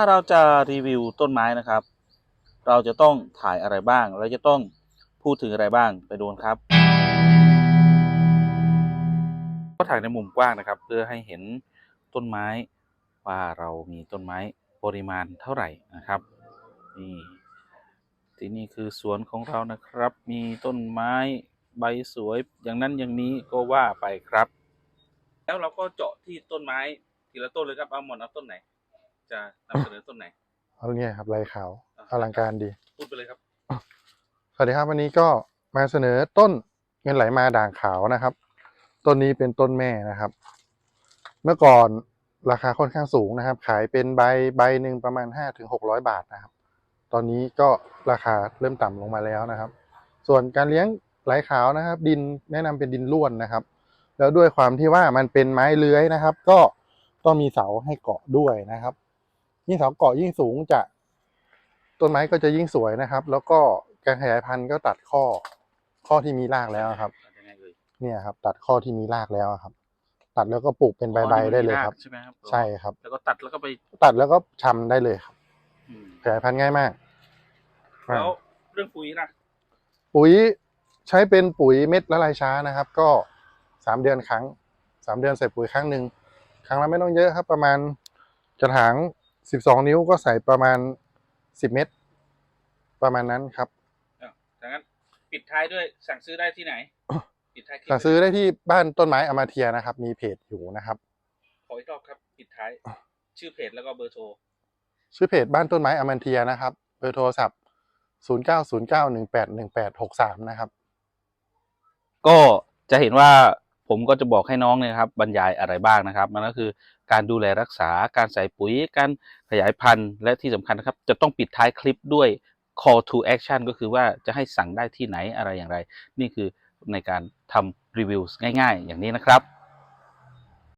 ถ้าเราจะรีวิวต้นไม้นะครับ เราจะต้องถ่ายอะไรบ้าง เราจะต้องพูดถึงอะไรบ้างไปดูครับ ก็ถ่ายในมุมกว้างนะครับ เพื่อให้เห็นต้นไม้ว่าเรามีต้นไม้ปริมาณเท่าไหร่นะครับนี่ที่นี่คือสวนของเรานะครับ มีต้นไม้ใบสวยอย่างนั้นอย่างนี้ก็ว่าไปครับ แล้วเราก็เจาะที่ต้นไม้ทีละต้นเลยครับเอาหมอนเอาต้นไหน จะนำเสนอต้นไหน เอาเนี่ยครับลายขาวอลังการดี พูดไปเลยครับ สวัสดีครับวันนี้ก็มาเสนอต้นเงินไหลมาด่างขาวนะครับ ต้นนี้เป็นต้นแม่นะครับ เมื่อก่อนราคาค่อนข้างสูงนะครับ ขายเป็นใบใบหนึ่งประมาณห้าถึงหกร้อยบาทนะครับ ตอนนี้ก็ราคาเริ่มต่ำลงมาแล้วนะครับ ส่วนการเลี้ยงไหลขาวนะครับ ดินแนะนำเป็นดินร่วนนะครับ แล้วด้วยความที่ว่ามันเป็นไม้เลื้อยนะครับ ก็ต้องมีเสาให้เกาะด้วยนะครับ ยิ่งเสาเกาะยิ่งสูงจะต้นไม้ก็จะยิ่งสวยนะครับ แล้วก็การขยายพันธุ์ก็ตัดข้อข้อที่มีรากแล้วครับยังไงเอ่ยเนี่ยครับ ตัดข้อที่มีรากแล้วครับ ตัดแล้วก็ปลูกเป็นใบๆได้เลยครับ ใช่ไหมครับใช่ครับ แล้วก็ตัดแล้วก็ไปตัดแล้วก็ชำได้เลยครับอืมขยายพันธุ์ง่ายมากแล้วเรื่องปุ๋ยนะปุ๋ยใช้เป็นปุ๋ยเม็ดละลายช้านะครับ ก็สามเดือนครั้งสามเดือนใส่ปุ๋ยครั้งหนึ่งครั้งละไม่ต้องเยอะครับ ประมาณกระถาง สิบสองนิ้วก็ใส่ประมาณสิบเม็ดประมาณนั้นครับ ดังนั้นปิดท้ายด้วยสั่งซื้อได้ที่ไหน ปิดท้ายคลิปสั่งซื้อได้ที่บ้านต้นไม้อมาเทียนะครับ มีเพจอยู่นะครับ ขออีกรอบครับ ปิดท้าย ชื่อเพจแล้วก็เบอร์โทร ชื่อเพจบ้านต้นไม้อมันเทียนะครับ เบอร์โทรศัพท์0 9 0 9 1 8 1 8 6 3นะครับ ก็จะเห็นว่า ผมก็จะบอกให้น้องเนี่ยครับบรรยายอะไรบ้างนะครับมันก็คือการดูแลรักษาการใส่ปุ๋ย การขยายพันธุ์ และที่สำคัญนะครับ จะต้องปิดท้ายคลิปด้วย call to action ก็คือว่าจะให้สั่งได้ที่ไหนอะไรอย่างไร นี่คือในการทำรีวิวง่ายๆ อย่างนี้นะครับ